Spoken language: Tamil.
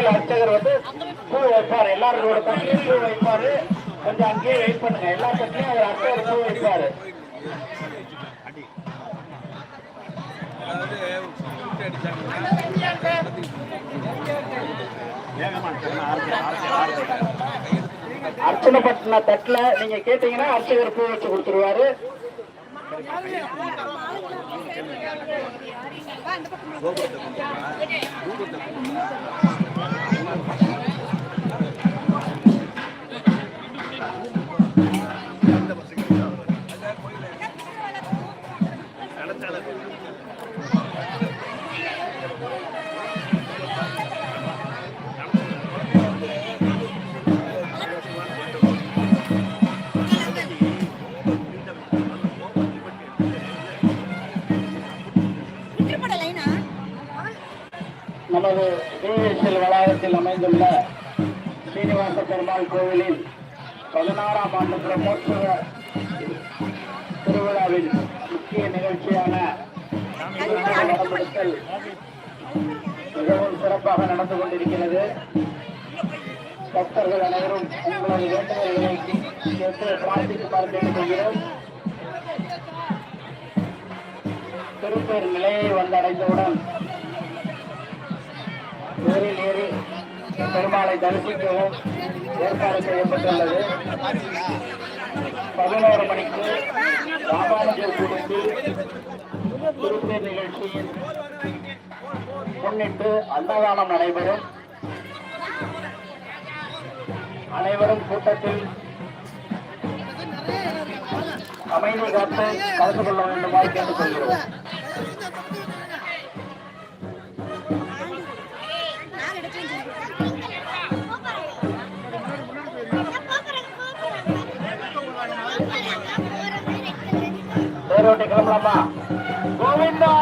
கோவில் அர்ச்சகர் வந்து பூ வைப்பார். எல்லாரோட தட்டிலையும் பூ வைப்பாரு. கொஞ்சம் அங்கேயே வெயிட் பண்ணுங்க. எல்லா தட்டிலையும் அவர் அர்ச்சகர் பூ வைப்பாரு. அர்ச்சனை பட்டின தட்டுல நீங்க கேட்டீங்கன்னா அர்ச்சகர் பூ வச்சு கொடுத்துருவாரு. நமது டிஎஸ்எல் வளாகத்தில் அமைந்துள்ள ஸ்ரீனிவாச பெருமாள் கோவிலில் பதினாறாம் ஆண்டு பிரம்மோற்சவ திருவிழாவின் முக்கிய நிகழ்ச்சியான மிகவும் சிறப்பாக நடந்து கொண்டிருக்கிறது. பக்தர்கள் அனைவரும் உங்களது வேண்டுதல்களை கேட்டு பிரார்த்திக்குமாறு கேட்டுக்கொள்கிறோம் திருப்பேர் நிலையை வந்தடைந்தவுடன் தேரில் ஏறி தரிசிக்கவும் ஏற்பாடு செய்யப்பட்டுள்ளது பதினோரு மணிக்கு ராமானுஜர் கூடத்தில் திருப்பேர் நிகழ்ச்சியின் முன்னிட்டு அன்னதானம் நடைபெறும் அனைவரும் கூட்டத்தில் அமைதி காத்து கலந்து கொள்ள வேண்டுமாறு கேட்டுக்கொள்கிறோம். ఎర్రోటి కమలమ్మ గోవిందా